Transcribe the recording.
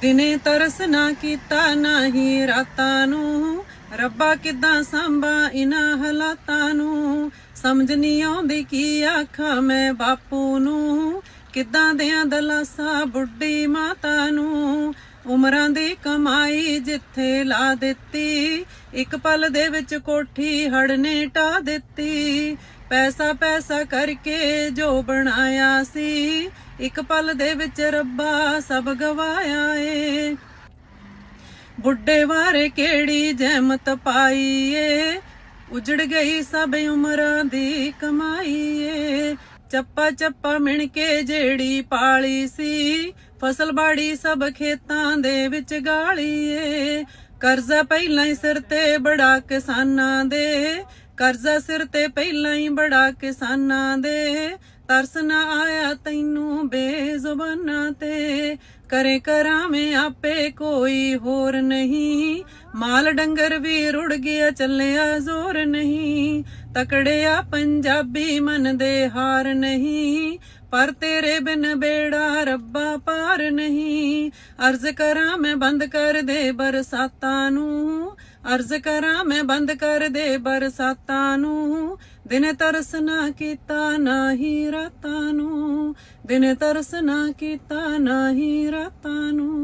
ਦਿਨੇ ਤਰਸ ਨਾ ਕੀਤਾ ਨਹੀਂ ਰਾਤਾਂ ਨੂੰ। ਰੱਬਾ ਕਿਦਾਂ ਸੰਭਾ ਇਨਾਂ ਹਾਲਾਤਾਂ ਨੂੰ? ਸਮਝ ਨਹੀਂ ਆਉਂਦੀ ਕੀ ਆਖਾਂ ਮੈਂ ਬਾਪੂ ਨੂੰ। ਕਿਦਾਂ ਦਿਆਂ ਦਲਾਸਾ ਬੁੱਢੀ ਮਾਤਾ ਨੂੰ? ਉਮਰਾਂ ਦੀ ਕਮਾਈ ਜਿੱਥੇ ਲਾ ਦਿੱਤੀ, ਇੱਕ ਪਲ ਦੇ ਵਿੱਚ ਕੋਠੀ ਹੜ ਨੇ ਢਾ ਦਿੱਤੀ। ਪੈਸਾ ਪੈਸਾ ਕਰਕੇ ਜੋ ਬਣਾਇਆ ਸੀ ਇੱਕ ਪਲ ਦੇ ਵਿੱਚ ਰੱਬਾ ਸਭ ਗਵਾਇਆ ਏ। ਬੁੱਢੇ ਵਾਰੇ ਕਿਹੜੀ ਜਹਿਮਤ ਪਾਈ ਏ? ਉਜੜ ਗਈ ਸਭ ਉਮਰਾਂ ਦੀ ਕਮਾਈ ਏ। ਚੱਪਾ ਚੱਪਾ ਮਿਣ ਕੇ ਜਿਹੜੀ ਪਾਲੀ ਸੀ, ਫਸਲ ਬਾੜੀ ਸਭ ਖੇਤਾਂ ਦੇ ਵਿੱਚ ਗਾਲੀ ਏ। ਕਰਜ਼ਾ ਪਹਿਲਾਂ ਹੀ ਸਿਰ ਤੇ ਬੜਾ ਕਿਸਾਨਾਂ ਦੇ, ਕਰਜ਼ਾ ਸਿਰ ਤੇ ਪਹਿਲਾਂ ਹੀ ਬੜਾ ਕਿਸਾਨਾਂ ਦੇ। ਤਰਸ ਨਾ ਆਇਆ ਤੈਨੂੰ ਬੇਜ਼ੁਬਾਨਾਂ ਤੇ। ਕਰੇ ਕਰਾਵੇਂ ਆਪੇ ਕੋਈ ਹੋਰ ਨਹੀਂ। ਮਾਲ ਡੰਗਰ ਵੀ ਰੁੜ ਗਿਆ, ਚੱਲਿਆ ਜ਼ੋਰ ਨਹੀਂ। ਤਕੜਿਆ ਪੰਜਾਬੀ ਮਨ ਦੇ ਹਾਰ ਨਹੀਂ। ਪਰ ਤੇਰੇ ਬਿਨ ਬੇੜਾ ਰੱਬਾ ਪਾਰ ਨਹੀਂ। ਅਰਜ਼ ਕਰਾਂ ਮੈਂ ਬੰਦ ਕਰ ਦੇ ਬਰਸਾਤਾਂ ਨੂੰ। ਅਰਜ਼ ਕਰਾਂ ਮੈਂ ਬੰਦ ਕਰ ਦੇ ਬਰਸਾਤਾਂ ਨੂੰ। ਦਿਨ ਤਰਸ ਨਾ ਕੀਤਾ ਨਹੀਂ ਰਾਤਾਂ ਨੂੰ। ਦਿਨ ਤਰਸ ਨਾ ਕੀਤਾ ਨਹੀਂ ਰਾਤਾਂ ਨੂੰ।